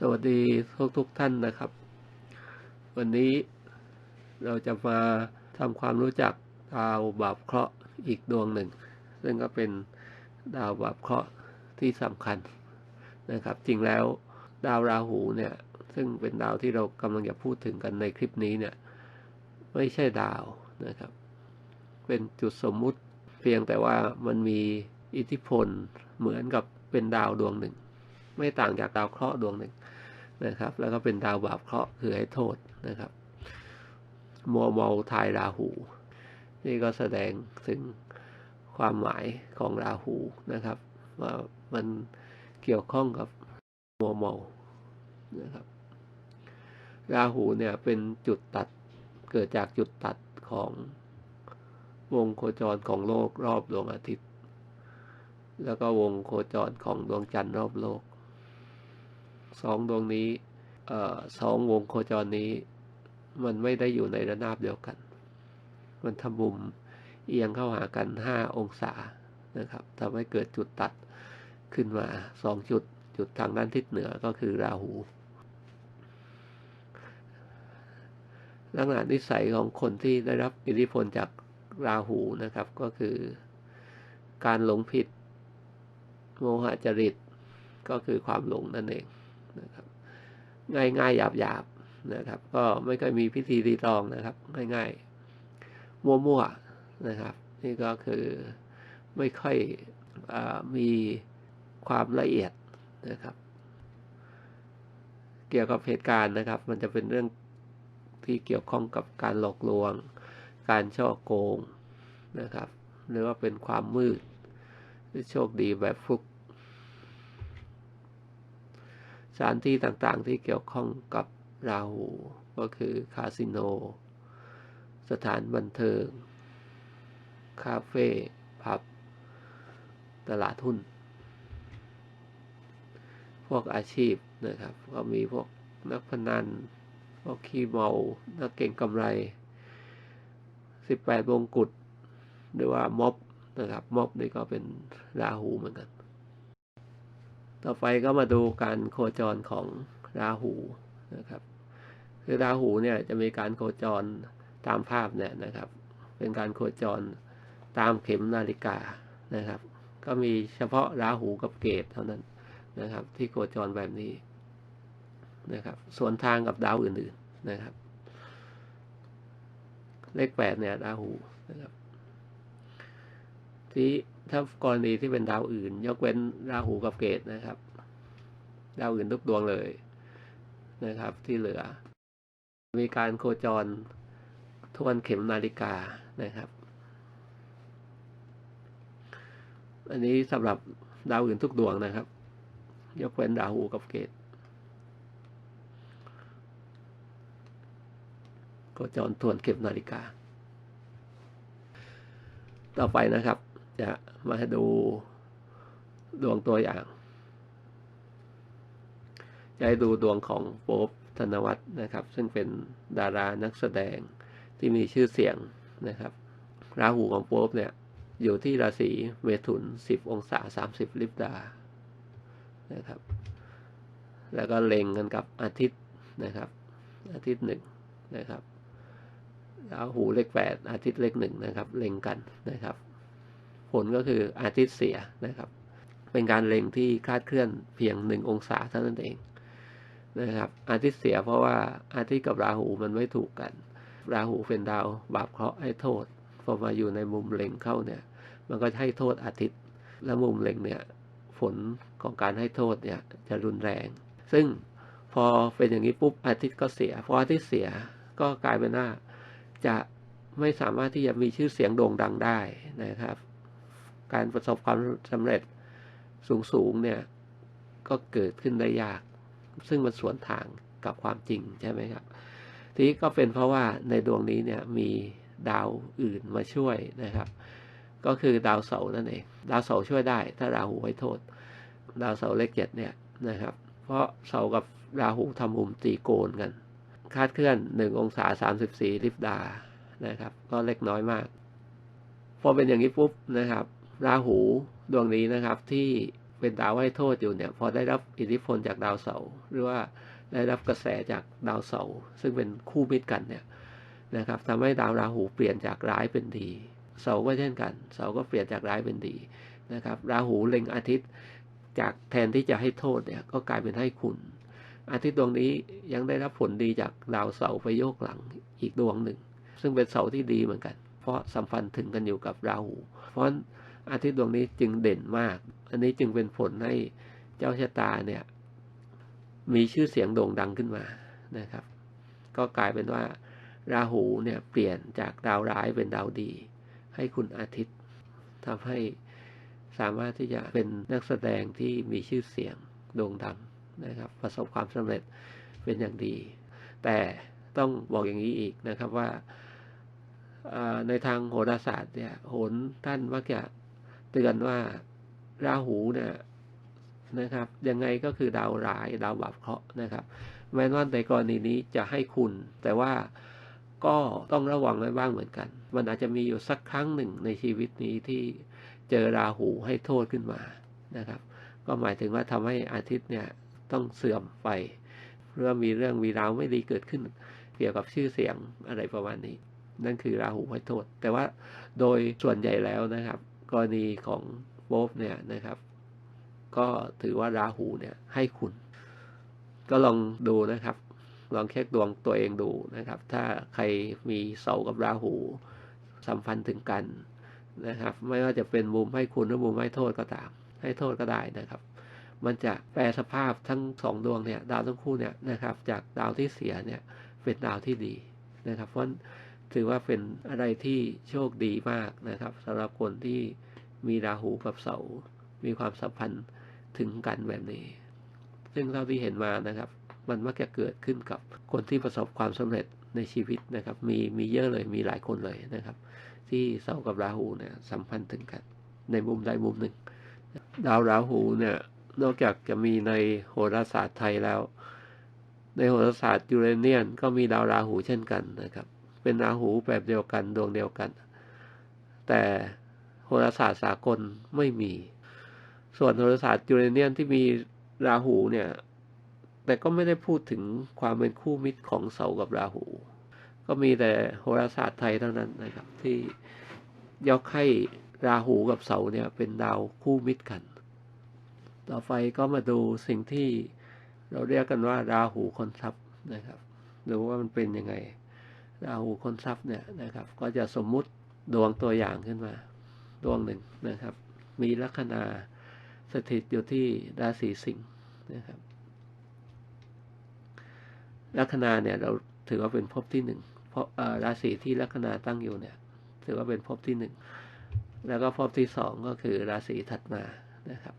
สวัสดีทุกทุกท่านนะครับ วันนี้เราจะมาทำความรู้จักดาวบาปเคราะห์อีกดวงหนึ่ง ซึ่งก็เป็นดาวบาปเคราะห์ที่สำคัญนะครับ จริงแล้วดาวราหูเนี่ย ซึ่งเป็นดาวที่เรากำลังจะพูดถึงกันในคลิปนี้เนี่ย ไม่ใช่ดาวนะครับ เป็นจุดสมมุติเพียงแต่ว่ามันมีอิทธิพลเหมือนกับเป็นดาวดวงหนึ่งไม่ต่างจากดาวเคราะห์ดวงหนึ่ง นะครับ แล้วก็เป็นดาวบาปเคราะห์คือให้โทษนะครับ มัวเมาทายราหู นี่ก็แสดงถึงความหมายของราหูนะครับ ว่ามันเกี่ยวข้องกับมัวเมานะครับ ราหูเนี่ยเป็นจุดตัดเกิดจากจุดตัดของวงโคจรของโลกรอบดวงอาทิตย์ แล้วก็วงโคจรของดวงจันทร์รอบโลก สองดวงนี้อสองวงโคจรนี้ มันไม่ได้อยู่ในระนาบเดียวกัน มันทำมุมเอียงเข้าหากันห้าองศานะครับทำให้เกิดจุดตัดขึ้นมาสองจุด จุดทางด้านทิศเหนือก็คือราหู ลักษณะนิสัยของคนที่ได้รับอิทธิพลจากราหูนะครับ ก็คือการหลงผิด โมหะจริตก็คือความหลงนั่นเอง นะครับ ง่ายง่ายหยาบหยาบๆนะครับ ก็ไม่ค่อยมีพิธีรีตองนะครับ ง่ายๆมั่วๆนะครับ นี่ก็คือไม่ค่อยอมีความละเอียดนะครับ เกี่ยวกับเหตุการณ์นะครับ มันจะเป็นเรื่องที่เกี่ยวข้องกับการหลอกลวง การช่อโกงนะครับ หรือว่าเป็นความมืด หรือโชคดีแบบฟุก สถานที่ต่างๆที่เกี่ยวข้องกับราหูก็คือคาสิโน สถานบันเทิง คาเฟ่ผับ ตลาดหุ้น พวกอาชีพนะครับ ก็มีพวกนักพนัน พวกขี้เมา นักเก่งกำไร 18วงกุฎหรือว่าม็อบนะครับม็อบนี่ก็เป็นราหูเหมือนกัน ต่อไปก็มาดูการโคจรของราหูนะครับ คือราหูเนี่ยจะมีการโคจรตามภาพเนี่ยนะครับ เป็นการโคจรตามเข็มนาฬิกานะครับ ก็มีเฉพาะราหูกับเกตเท่านั้นนะครับ ที่โคจรแบบนี้นะครับส่วนทางกับดาวอื่นๆนะครับ เลขแปดเนี่ยราหูนะครับที่ ถ้ากรณีที่เป็นดาวอื่น ยกเว้นราหูกับเกตนะครับ ดาวอื่นทุกดวงเลยนะครับ ที่เหลือ มีการโคจรทวนเข็มนาฬิกานะครับ อันนี้สำหรับดาวอื่นทุกดวงนะครับ ยกเว้นราหูกับเกตโคจรทวนเข็มนาฬิกา ต่อไปนะครับ จะมาดูดวงตัวอย่าง จะให้ดูดวงของโป๊บธนวัฒน์นะครับ ซึ่งเป็นดารานักแสดงที่มีชื่อเสียงนะครับ ราหูของโป๊บเนี่ย อยู่ที่ราศีเมถุน 10 องศา 30 ลิบดานะครับ แล้วก็เล็งกันกับอาทิตย์นะครับ อาทิตย์หนึ่งนะครับราหูเลขแปดอาทิตย์เลขหนึ่งนะครับ เล็งกันนะครับ ผลก็คืออาทิตย์เสียนะครับ เป็นการเล็งที่คลาดเคลื่อนเพียงหนึ่งองศาเท่านั้นเองนะครับ อาทิตย์เสียเพราะว่าอาทิตย์กับราหูมันไม่ถูกกัน ราหูเป็นดาวบาปเคราะห์ให้โทษพอมาอยู่ในมุมเล็งเข้าเนี่ย มันก็ให้โทษอาทิตย์ และมุมเล็งเนี่ยผลของการให้โทษเนี่ยจะรุนแรง ซึ่งพอเป็นอย่างนี้ปุ๊บอาทิตย์ก็เสีย พออาทิตย์เสียก็กลายเป็นว่าจะไม่สามารถที่จะมีชื่อเสียงโด่งดังได้นะครับ การประสบความสำเร็จสูงๆเนี่ยก็เกิดขึ้นได้ยาก ซึ่งมันสวนทางกับความจริงใช่ไหมครับ ทีนี้ก็เป็นเพราะว่าในดวงนี้เนี่ยมีดาวอื่นมาช่วยนะครับ ก็คือดาวเสาร์นั่นเอง ดาวเสาร์ช่วยได้ ถ้าราหูให้โทษ ดาวเสาร์เลขเจ็ดเนี่ยนะครับ เพราะเสาร์กับราหูทำมุมตีโกนกัน คาดเคลื่อนหนึ่งองศาสามสิบสี่ลิบดานะครับ ก็เล็กน้อยมาก พอเป็นอย่างนี้ปุ๊บนะครับ ราหูดวงนี้นะครับที่เป็นดาวให้โทษอยู่เนี่ยพอได้รับอิทธิพลจากดาวเสาร์หรือว่าได้รับกระแสจากดาวเสาร์ซึ่งเป็นคู่มิตรกันเนี่ยนะครับทำให้ดาวราหูเปลี่ยนจากร้ายเป็นดีเสาร์ก็เช่นกันเสาร์ก็เปลี่ยนจากร้ายเป็นดีนะครับ ราหูเล็งอาทิตย์จากแทนที่จะให้โทษเนี่ยก็กลายเป็นให้คุณ อาทิตย์ดวงนี้ยังได้รับผลดีจากดาวเสาร์ไปโยกหลังอีกดวงหนึ่ง ซึ่งเป็นเสาร์ที่ดีเหมือนกัน เพราะสัมพันธ์ถึงกันอยู่กับราหู เพราะฉะนั้น อาทิตย์ดวงนี้จึงเด่นมาก อันนี้จึงเป็นผลให้เจ้าชะตาเนี่ย มีชื่อเสียงโด่งดังขึ้นมานะครับ ก็กลายเป็นว่า ราหูเนี่ยเปลี่ยนจากดาวร้ายเป็นดาวดี ให้คุณอาทิตย์ทำให้สามารถที่จะเป็นนักแสดงที่มีชื่อเสียงโด่งดังนะครับ ประสบความสำเร็จเป็นอย่างดี แต่ต้องบอกอย่างนี้อีกนะครับว่าในทางโหราศาสตร์เนี่ยโหนท่านมักจะ เตือนว่าราหูเนี่ยนะครับ ยังไงก็คือดาวร้ายดาวบาปเคราะห์นะครับ แม้ว่าในกรณีนี้จะให้คุณ แต่ว่าก็ต้องระวังไว้บ้างเหมือนกัน มันอาจจะมีอยู่สักครั้งหนึ่งในชีวิตนี้ที่เจอราหูให้โทษขึ้นมานะครับ ก็หมายถึงว่าทำให้อาทิตย์เนี่ยต้องเสื่อมไปเรื่อมีเรื่องมีราวไม่ดีเกิดขึ้น เกี่ยวกับชื่อเสียงอะไรประมาณนี้ นั่นคือราหูให้โทษ แต่ว่าโดยส่วนใหญ่แล้วนะครับ กรณีของโป๊บเนี่ยนะครับ ก็ถือว่าราหูเนี่ยให้คุณ ก็ลองดูนะครับ ลองเช็คดวงตัวเองดูนะครับ ถ้าใครมีเสากับราหูสัมพันธ์ถึงกันนะครับ ไม่ว่าจะเป็นมุมให้คุณหรือมุมให้โทษก็ตาม ให้โทษก็ได้นะครับ มันจะแปลสภาพทั้งสองดวงเนี่ย ดาวทั้งคู่เนี่ยนะครับ จากดาวที่เสียเนี่ยเป็นดาวที่ดีนะครับ เพราะ ถือว่าเป็นอะไรที่โชคดีมากนะครับสำหรับคนที่มีราหูกับเสามีความสัมพันธ์ถึงกันแบบนี้ ซึ่งเท่าที่เห็นมานะครับ มันมักจะเกิดขึ้นกับคนที่ประสบความสำเร็จในชีวิตนะครับ มีมีเยอะเลยมีหลายคนเลยนะครับ ที่เสากับราหูเนี่ยสัมพันธ์ถึงกัน ในมุมใดมุมหนึ่ง ดาวราหูเนี่ยนอกจากจะมีในโหราศาสตร์ไทยแล้ว ในโหราศาสตร์ยูเรเนียนก็มีดาวราหูเช่นกันนะครับ เป็นราหูแบบเดียวกันดวงเดียวกัน แต่โหราศาสตร์สากลไม่มี ส่วนโหราศาสตร์ยูเรเนียนที่มีราหูเนี่ย แต่ก็ไม่ได้พูดถึงความเป็นคู่มิตรของเสากับราหู ก็มีแต่โหราศาสตร์ไทยเท่านั้นนะครับ ที่ยกให้ราหูกับเสาเนี่ยเป็นดาวคู่มิตรกัน ต่อไปก็มาดูสิ่งที่เราเรียกกันว่าราหูคนทรัพย์นะครับ ดูว่ามันเป็นยังไง ราหูคนทรัพย์เนี่ยนะครับ ก็จะสมมุติดวงตัวอย่างขึ้นมา ดวงหนึ่งนะครับ มีลัคนาสถิตอยู่ที่ราศีสิงห์นะครับลัคนาเนี่ยเราถือว่าเป็นภพที่หนึ่งเพราะราศีที่ลัคนาตั้งอยู่เนี่ย ถือว่าเป็นภพที่หนึ่งแล้วก็ภพที่สองก็คือราศีถัดมานะครับ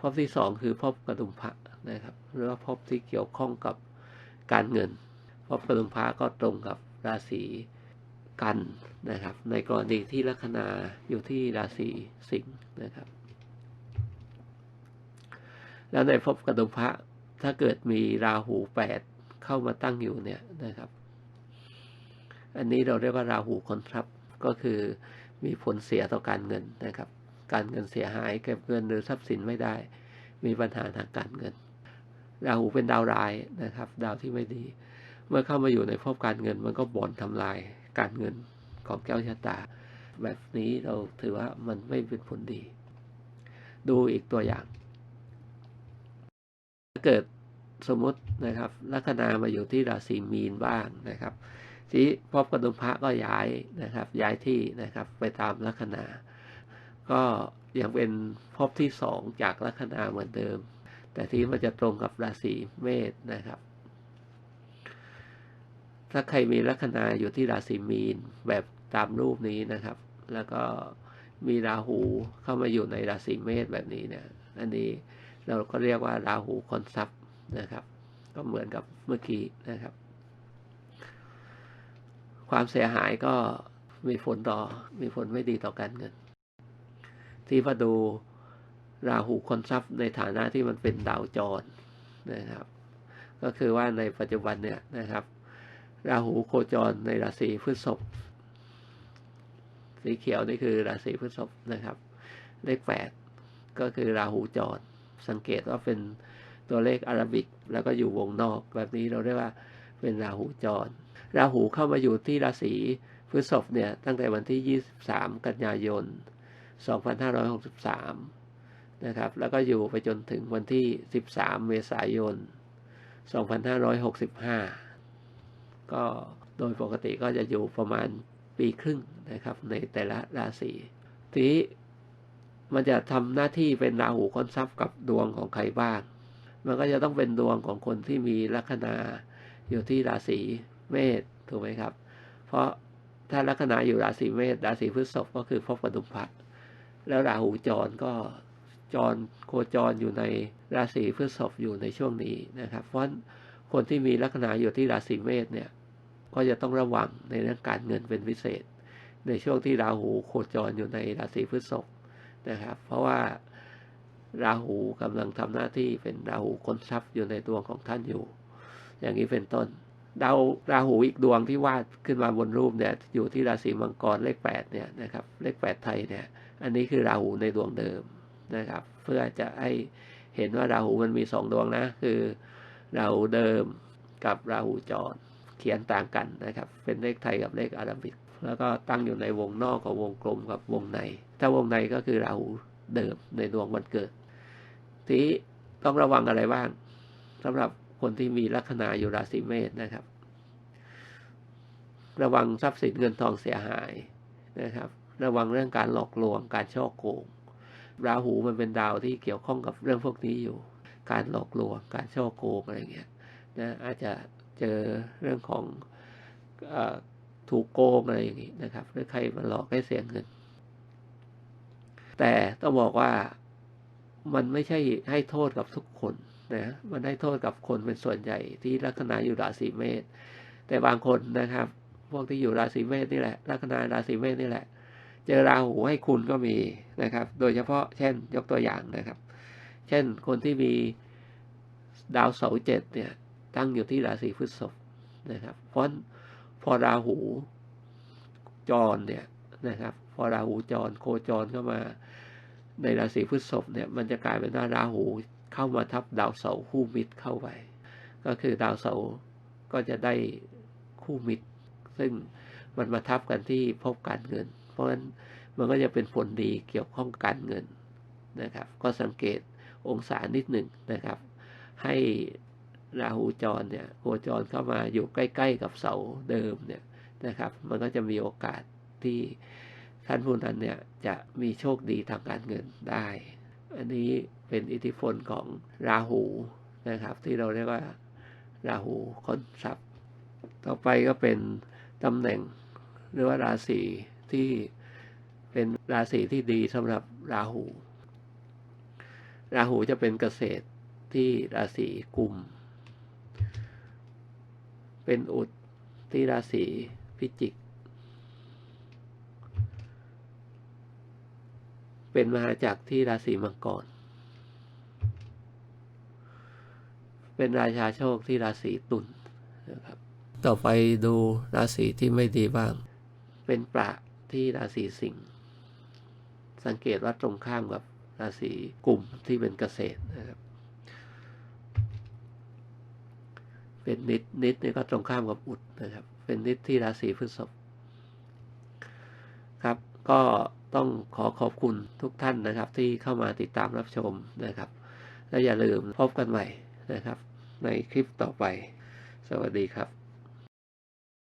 ภพที่สองคือภพกระดุมพระนะครับหรือว่าภพที่เกี่ยวข้องกับการเงินภพกระดุมพระก็ตรงกับ ราศีกันนะครับ ในกรณีที่ลัคนาอยู่ที่ราศีสิงห์นะครับ แล้วในภพกระดุมพระถ้าเกิดมีราหูแปดเข้ามาตั้งอยู่เนี่ยนะครับ อันนี้เราเรียกว่าราหูคนทรัพย์ก็คือมีผลเสียต่อการเงินนะครับ การเงินเสียหายเก็บเงินหรือทรัพย์สินไม่ได้ มีปัญหาทางการเงินราหูเป็นดาวร้ายนะครับ ดาวที่ไม่ดี เมื่อเข้ามาอยู่ในภพการเงิน มันก็บ่อนทำลายการเงินของแก้วชะตา แบบนี้เราถือว่ามันไม่เป็นผลดี ดูอีกตัวอย่างถ้าเกิดสมมตินะครับลัคนามาอยู่ที่ราศีมีนบ้างนะครับ ที่พบกระดุมพระก็ย้ายนะครับ ย้ายที่นะครับไปตามลัคนา ก็ยังเป็นพบที่สองจากลัคนาเหมือนเดิม แต่ที่มันจะตรงกับราศีเมษนะครับ ถ้าใครมีลัคนาอยู่ที่ราศีมีนแบบตามรูปนี้นะครับ แล้วก็มีราหูเข้ามาอยู่ในราศีเมษแบบนี้เนี่ย อันนี้เราก็เรียกว่าราหูคอนซับนะครับ ก็เหมือนกับเมื่อกี้นะครับ ความเสียหายก็มีผลต่อ มีผลไม่ดีต่อการเงิน ที่มาดูราหูคนทรัพย์ในฐานะที่มันเป็นดาวจรนะครับ ก็คือว่าในปัจจุบันเนี่ยนะครับ ราหูโคจรในราศีพฤษภสีเขียวนี่คือราศีพฤษภนะครับ เลขแปดก็คือราหูจร สังเกตว่าเป็นตัวเลขอารบิก แล้วก็อยู่วงนอก แบบนี้เราเรียกว่าเป็นราหูจร ราหูเข้ามาอยู่ที่ราศีพฤษภเนี่ยตั้งแต่วันที่ 23 กันยายน 2563 นะครับ แล้วก็อยู่ไปจนถึงวันที่ 13 เมษายน 2565 ก็โดยปกติก็จะอยู่ประมาณปีครึ่งนะครับ ในแต่ละราศีทีนี้มันจะทำหน้าที่เป็นราหูค้นทรัพย์กับดวงของใครบ้าง มันก็จะต้องเป็นดวงของคนที่มีลัคนาอยู่ที่ราศีเมษถูกไหมครับ เพราะถ้าลัคนาอยู่ราศีเมษราศีพฤษภก็คือพบกับดุมพัดแล้วราหูจรก็จรโคจรอยู่ในราศีพฤษภอยู่ในช่วงนี้นะครับ เพราะคนที่มีลัคนาอยู่ที่ราศีเมษเนี่ย ก็จะต้องระวังในเรื่องการเงินเป็นพิเศษ ในช่วงที่ราหูโคจรอยู่ในราศีพฤษภนะครับ เพราะว่าราหูกำลังทำหน้าที่เป็นราหูคนทรัพย์อยู่ในดวงของท่านอยู่ อย่างนี้เป็นต้นดาวราหูอีกดวงที่วาดขึ้นมาบนรูปเนี่ยอยู่ที่ราศีมังกรเลขแปดเนี่ยนะครับเลขแปดไทยเนี่ย อันนี้คือราหูในดวงเดิมนะครับ เพื่อจะให้เห็นว่าราหูมันมีสองดวงนะ คือราหูเดิมกับราหูจร เขียนต่างกันนะครับ เป็นเลขไทยกับเลขอาราบิก แล้วก็ตั้งอยู่ในวงนอกกับวงกลมกับวงใน ถ้าวงในก็คือราหูเดิมในดวงวันเกิด ทีต้องระวังอะไรบ้างสำหรับคนที่มีลัคนาอยู่ราศีเมษนะครับ ระวังทรัพย์สินเงินทองเสียหายนะครับ ระวังเรื่องการหลอกลวงการช่อโกงราหูมันเป็นดาวที่เกี่ยวข้องกับเรื่องพวกนี้อยู่ การหลอกลวงการช่อโกงอะไรเงี้ยนะอาจจะ เจอเรื่องของอถูกโกงอะไรอย่างนี้นะครับ หรือใครมาหลอกให้เสียเงิน แต่ต้องบอกว่ามันไม่ใช่ให้โทษกับทุกคนนะมันให้โทษกับคนเป็นส่วนใหญ่ที่ลัคนาอยู่ราศีเมษแต่บางคนนะครับ พวกที่อยู่ราศีเมษนี่แหละลัคนาราศีเมษนี่แหละ เจอราหูให้คุณก็มีนะครับ โดยเฉพาะเช่นยกตัวอย่างนะครับ เช่นคนที่มีดาวเสาร์เจ็ดเนี่ย ตั้งอยู่ที่ราศีพฤษภนะครับเพราะพอราหูจรเนี่ยนะครับ พอราหูจรโคจรเข้ามาในราศีพฤษภเนี่ยมันจะกลายเป็นว่าราหูเข้ามาทับดาวเสาร์คู่มิตรเข้าไปก็คือดาวเสาร์ก็จะได้คู่มิตร ซึ่งมันมาทับกันที่พบการเงิน เพราะฉะนั้นมันก็จะเป็นผลดีเกี่ยวข้องการเงินนะครับ ก็สังเกตองศานิดหนึ่งนะครับ ให้ ราหูจรเนี่ยโคจรเข้ามาอยู่ใกล้ ๆ กับเสาเดิมเนี่ยนะครับ มันก็จะมีโอกาสที่ท่านผู้นั้นเนี่ยจะมีโชคดีทางการเงินได้ อันนี้เป็นอิทธิพลของราหูนะครับ ที่เราเรียกว่าราหูคนทรัพย์ ต่อไปก็เป็นตำแหน่งหรือว่าราศีที่เป็นราศีที่ดีสำหรับราหู ราหูจะเป็นเกษตรที่ราศีกุม เป็นอุดที่ราศีพิจิก เป็นมหาจักรที่ราศีมังกร เป็นราชาโชคที่ราศีตุลนะครับ ต่อไปดูราศีที่ไม่ดีบ้าง เป็นประที่ราศีสิงห์ สังเกตว่าตรงข้ามกับราศีกลุ่มที่เป็นเกษตรนะครับ เป็นนิดนิดนี่ก็ตรงข้ามกับอุดนะครับ เป็นนิดที่ราศีพฤษภครับ ก็ต้องขอขอบคุณทุกท่านนะครับ ที่เข้ามาติดตามรับชมนะครับ และอย่าลืมพบกันใหม่นะครับ ในคลิปต่อไป สวัสดีครับ